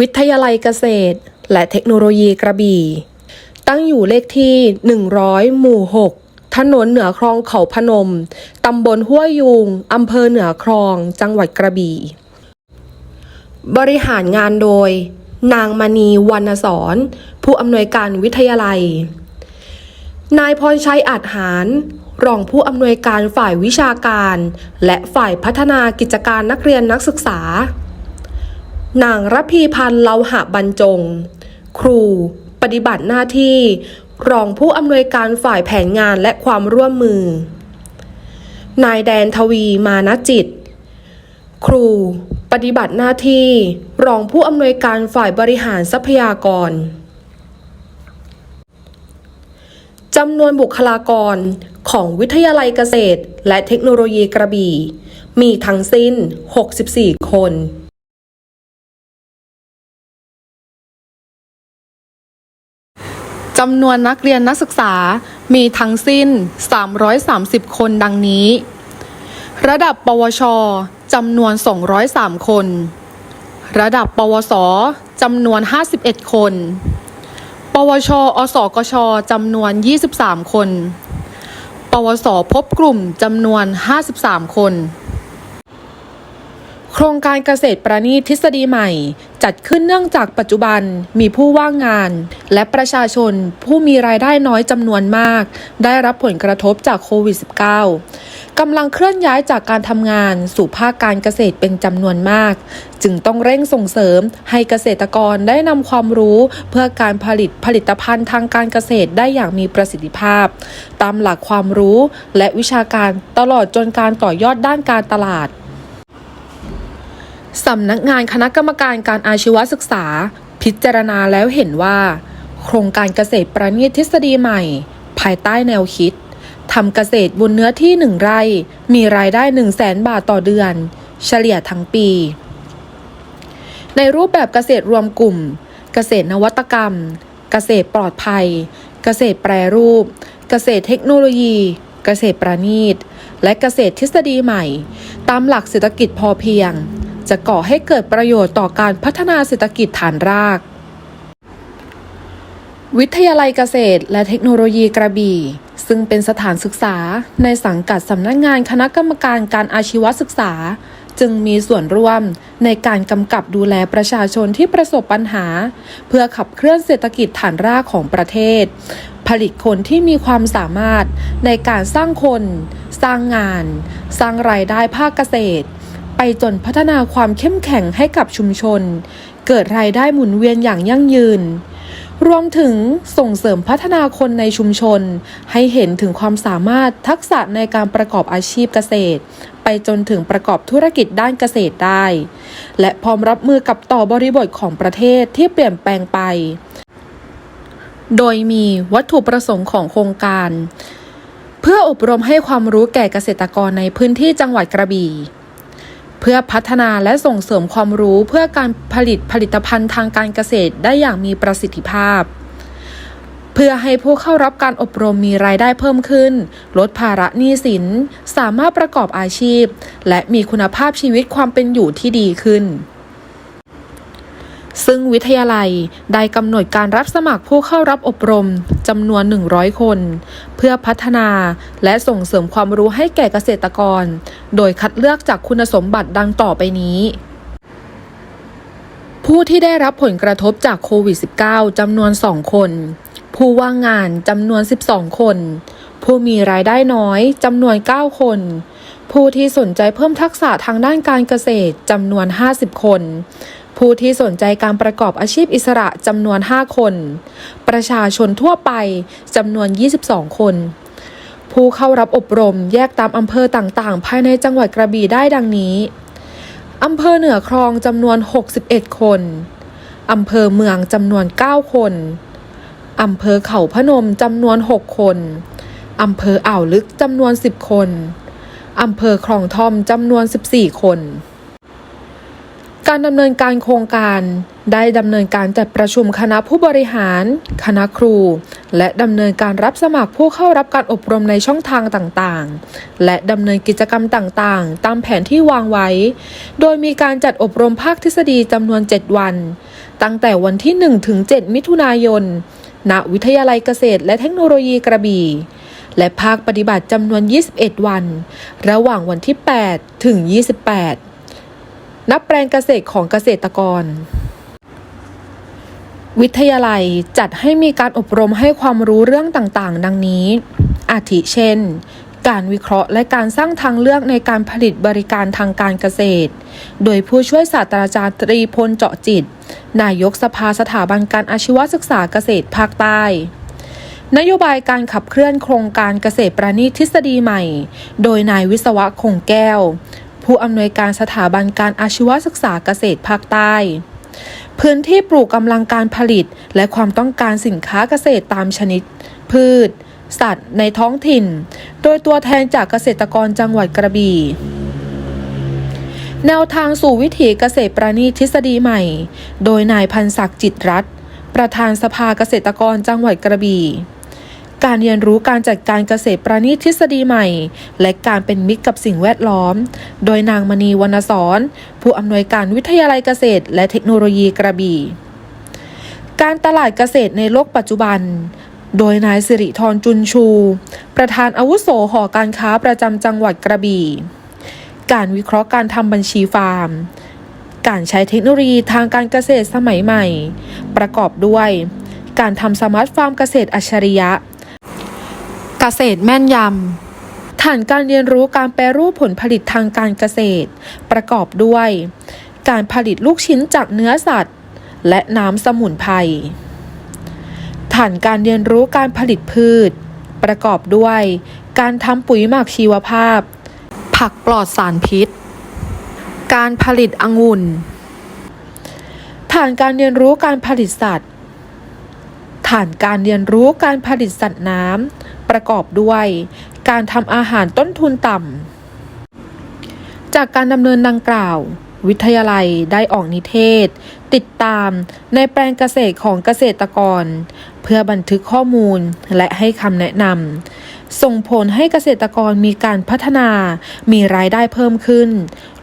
วิทยาลัยเกษตร และเทคโนโลยีกระบี่ ตั้งอยู่เลขที่ 100 หมู่ 6 ถนนเหนือคลองเขาพนม ตำบลห้วยยูงอำเภอเหนือคลอง จังหวัดกระบี่ บริหารงานโดย นางมณีวรรณสอนผู้อำนวยการวิทยาลัย นายพรชัยอาจหารรองผู้อำนวยการฝ่ายวิชาการ และฝ่ายพัฒนากิจการนักเรียนนักศึกษา นางรพีพันธ์เลาหะบรรจง ครู ปฏิบัติหน้าที่ รองผู้อำนวยการฝ่ายแผนงานและความร่วมมือ นายแดนทวีมานะจิต ครู ปฏิบัติหน้าที่ รองผู้อำนวยการฝ่ายบริหารทรัพยากรจำนวนบุคลากรของวิทยาลัยเกษตร และเทคโนโลยีกระบี่ มีทั้งสิ้น 64 คน จำนวนนักเรียนนักศึกษามีทั้งสิ้น 330 คนดังนี้ ระดับปวชจำนวน 203 คน ระดับปวสจำนวน 51 คน ปวช อสกชจำนวน 23 คน ปวส พบกลุ่มจำนวน 53 คน โครงการเกษตรประณีตทฤษฎีใหม่ จัดขึ้นเนื่องจากปัจจุบันมีผู้ว่างงาน และประชาชนผู้มีรายได้น้อยจำนวนมาก ได้รับผลกระทบจากโควิด -19 กำลังเคลื่อนย้ายจากการทำงานสู่ภาคการเกษตรเป็นจำนวนมาก จึงต้องเร่งส่งเสริมให้เกษตรกรได้นำความรู้เพื่อการผลิตผลิตภัณฑ์ทางการเกษตรได้อย่างมีประสิทธิภาพ ตามหลักความรู้และวิชาการตลอดจนการต่อยอดด้านการตลาด สำนักงานคณะกรรมการการอาชีวศึกษา พิจารณาแล้วเห็นว่า โครงการเกษตรประณีตทฤษฎีใหม่ ภายใต้แนวคิดทำเกษตรบนเนื้อที่หนึ่งไร่ มีรายได้1 0 0 0 0แสนบาทต่อเดือน เฉลี่ยทั้งปี ในรูปแบบเกษตรรวมกลุ่ม เกษตรนวัตกรรม เกษตรปลอดภัย เกษตรแปรรูป เกษตรเทคโนโลยี เกษตรประณีต และเกษตรทฤษฎีใหม่ ตามหลักเศรษฐกิจพอเพียง จะก่อให้เกิดประโยชน์ต่อการพัฒนาเศรษฐกิจฐานราก วิทยาลัยเกษตร และเทคโนโลยีกระบี่ ซึ่งเป็นสถานศึกษาในสังกัดสำนักงานคณะกรรมการการอาชีวศึกษา จึงมีส่วนร่วมในการกำกับดูแลประชาชนที่ประสบปัญหา เพื่อขับเคลื่อนเศรษฐกิจฐานรากของประเทศ ผลิตคนที่มีความสามารถในการสร้างคน สร้างงาน สร้างรายได้ภาคเกษตร ไปจนพัฒนาความเข้มแข็งให้กับชุมชน เกิดรายได้หมุนเวียนอย่างยั่งยืน รวมถึงส่งเสริมพัฒนาคนในชุมชน ให้เห็นถึงความสามารถทักษะในการประกอบอาชีพเกษตร ไปจนถึงประกอบธุรกิจด้านเกษตรได้ และพร้อมรับมือกับต่อบริบทของประเทศที่เปลี่ยนแปลงไป โดยมีวัตถุประสงค์ของโครงการ เพื่ออบรมให้ความรู้แก่เกษตรกรในพื้นที่จังหวัดกระบี่ เพื่อพัฒนาและส่งเสริมความรู้เพื่อการผลิตผลิตภัณฑ์ทางการเกษตรได้อย่างมีประสิทธิภาพ เพื่อให้ผู้เข้ารับการอบรมมีรายได้เพิ่มขึ้น ลดภาระหนี้สิน สามารถประกอบอาชีพ และมีคุณภาพชีวิตความเป็นอยู่ที่ดีขึ้น ซึ่งวิทยาลัยได้กำหนดการรับสมัครผู้เข้ารับอบรมจำนวน 100 คน เพื่อพัฒนาและส่งเสริมความรู้ให้แก่เกษตรกร โดยคัดเลือกจากคุณสมบัติดังต่อไปนี้ ผู้ที่ได้รับผลกระทบจากโควิด -19 จำนวน 2 คน ผู้ว่างงานจำนวน 12 คน ผู้มีรายได้น้อยจำนวน 9 คนผู้ที่สนใจเพิ่มทักษะทางด้านการเกษตรจำนวน 50 คน ผู้ที่สนใจการประกอบอาชีพอิสระจำนวน 5 คน ประชาชนทั่วไปจำนวน 22 คน ผู้เข้ารับอบรมแยกตามอำเภอต่างๆ ภายในจังหวัดกระบี่ได้ดังนี้อำเภอเหนือคลองจำนวน 61 คนอำเภอเมืองจำนวน 9 คนอำเภอเขาพนมจำนวน 6 คนอำเภออ่าวลึกจำนวน 10 คนอำเภอคลองทอมจำนวน 14 คน การดำเนินการโครงการ ได้ดำเนินการจัดประชุมคณะผู้บริหาร คณะครู และดำเนินการรับสมัครผู้เข้ารับการอบรมในช่องทางต่างๆ และดำเนินกิจกรรมต่างๆ ตามแผนที่วางไว้ โดยมีการจัดอบรมภาคทฤษฎีจำนวน 7 วัน ตั้งแต่วันที่ 1 ถึง 7 มิถุนายน ณ วิทยาลัยเกษตร และเทคโนโลยีกระบี่และภาคปฏิบัติจำนวน 21 วัน ระหว่างวันที่ 8 ถึง 28 นับแปลงเกษตรของเกษตรกร วิทยาลัยจัดให้มีการอบรมให้ความรู้เรื่องต่างๆ ดังนี้ อาทิเช่น การวิเคราะห์และการสร้างทางเลือกในการผลิตบริการทางการเกษตร โดยผู้ช่วยศาสตราจารย์ตรีพลเจาะจิต นายกสภาสถาบันการอาชีวศึกษาเกษตรภาคใต้นโยบายการขับเคลื่อนโครงการเกษตรประณีตทฤษฎีใหม่ โดยนายวิศวะคงแก้ว ผู้อำนวยการสถาบันการอาชีวศึกษาเกษตรภาคใต้ พื้นที่ปลูกกำลังการผลิตและความต้องการสินค้าเกษตรตามชนิด พืช สัตว์ ในท้องถิ่น โดยตัวแทนจากเกษตรกรจังหวัดกระบี่แนวทางสู่วิถีเกษตรประณีตทฤษฎีใหม่ โดยนายพันศักดิ์จิตรัตน์ประธานสภาเกษตรกรจังหวัดกระบี่ การเรียนรู้การจัดการเกษตรประณีตทฤษฎีใหม่ และการเป็นมิตรกับสิ่งแวดล้อม โดยนางมณีวรรณสอนผู้อำนวยการวิทยาลัยเกษตร และเทคโนโลยีกระบี่ การตลาดเกษตรในโลกปัจจุบัน โดยนายสิริธรจุนชู ประธานอาวุโสหอการค้าประจำจังหวัดกระบี่ การวิเคราะห์การทำบัญชีฟาร์มการใช้เทคโนโลยีทางการเกษตรสมัยใหม่ ประกอบด้วย การทำสมาร์ทฟาร์มเกษตรอัจฉริยะ กษตรแม่นยำ ฐานการเรียนรู้การแปรรูปผลผลิตทางการเกษตร ประกอบด้วย การผลิตลูกชิ้นจากเนื้อสัตว์ และน้ำสมุนไพร ฐานการเรียนรู้การผลิตพืช ประกอบด้วย การทำปุ๋ยหมักชีวภาพ ผักปลอดสารพิษ การผลิตองุ่น ฐานการเรียนรู้การผลิตสัตว์ ฐานการเรียนรู้การผลิตสัตว์น้ำประกอบด้วย การทำอาหารต้นทุนต่ำ จากการดำเนินดังกล่าว วิทยาลัยได้ออกนิเทศ ติดตามในแปลงเกษตรของเกษตรกร เพื่อบันทึกข้อมูลและให้คำแนะนำส่งผลให้เกษตรกรมีการพัฒนา มีรายได้เพิ่มขึ้น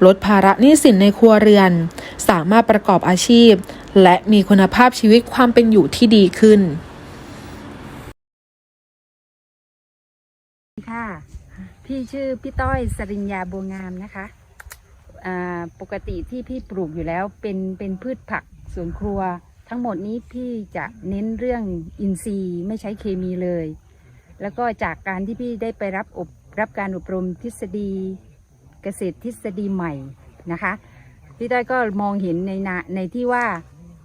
ลดภาระหนี้สินในครัวเรือน สามารถประกอบอาชีพ และมีคุณภาพชีวิตความเป็นอยู่ที่ดีขึ้น ค่ะ พี่ชื่อพี่ต้อยสริญญาบัวงามนะคะอ่าปกติที่พี่ปลูกอยู่แล้วเป็นเป็นพืชผักสวนครัว ทั้งหมดนี้พี่จะเน้นเรื่องอินทรีย์ไม่ใช้เคมีเลย แล้วก็จากการที่พี่ได้ไปรับอบรับการอบรมทฤษฎีเกษตรทฤษฎีใหม่นะคะ พี่ต้อยก็มองเห็นในในที่ว่า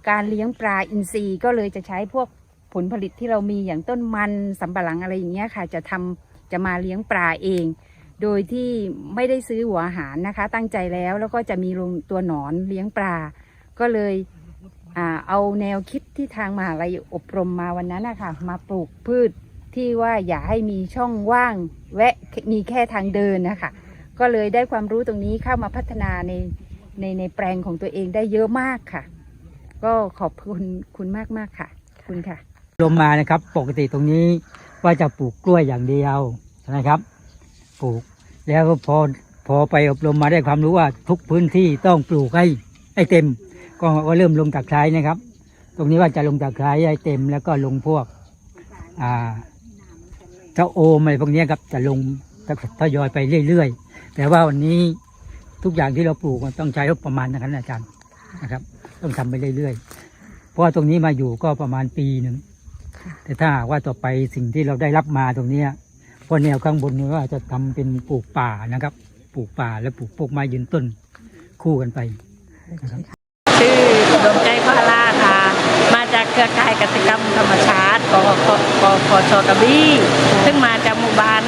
การเลี้ยงปลาอินทรีย์ก็เลยจะใช้พวกผลผลิตที่เรามีอย่างต้นมันสำปะหลังอะไรอย่างเงี้ยค่ะ จะทำจะมาเลี้ยงปลาเอง โดยที่ไม่ได้ซื้อหัวอาหารนะคะ ตั้งใจแล้วแล้วก็จะมีลงตัวหนอนเลี้ยงปลา ก็เลยอเอาแนวคิดที่ทางมหาลัยอบรมมาวันนั้นนะคะมาปลูกพืชที่ว่าอย่าให้มีช่องว่างแวะมีแค่ทางเดินนะคะก็เลยได้ความรู้ตรงนี้เข้ามาพัฒนาในในในแปลงของตัวเองได้เยอะมากค่ะ ก็ขอบคุณคุณมากมากค่ะ คุณค่ะลมมานะครับ ปกติตรงนี้ว่าจะปลูกกล้วยอย่างเดียวใช่ไหมครับ ปลูกแล้วก็พอพอไปอบรมมาได้ความรู้ว่าทุกพื้นที่ต้องปลูกให้ให้เต็ม ก็ก็เริ่มลงตะไคร้นะครับ ตรงนี้ว่าจะลงตะไคร้ให้เต็มแล้วก็ลงพวกอ่าเจ้าโอมอะไรพวกนี้ครับจะลงทยอยไปเรื่อยๆแต่ว่าวันนี้ทุกอย่างที่เราปลูกมันต้องใช้งบประมาณนะครับอาจารย์นะครับ ต้องทำไปเรื่อยๆ เพราะว่าตรงนี้มาอยู่ก็ประมาณปีหนึ่งแต่ถ้าหากว่าต่อไปสิ่งที่เราได้รับมาตรงเนี้ยเพราะแนวข้างบนนี้ว่าจะทำเป็นปลูกป่านะครับ ปลูกป่าและปลูกพวกไม้ยืนต้นคู่กันไปนะครับชื่อดวงใจพาราค่ะ มาจากเครือข่ายกสิกรรมธรรมชาติกกกกชกระบี่ซึ่งมาจากหมู่บ้าน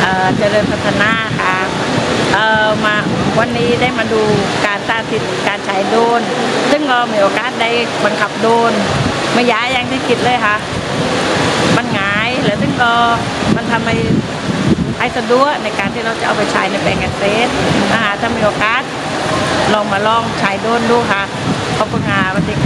เอ่อเจริญพัฒนาค่ะเอ่อมา วันนี้ได้มาดูการสาธิตการใช้โดรนซึ่งเรามีโอกาสได้บังคับโดรนไม่ย้ายอย่างที่คิดเลยค่ะ มันง่ายแล้วซึ่งก็มันทำให้ไอ้สะดวกในการที่เราจะเอาไปใช้ในแปลงเกษตรนะคะถ้ามีโอกาสลองมาลองใช้โดนดูค่ะขอบคุณค่ะสวัสดีค่ะ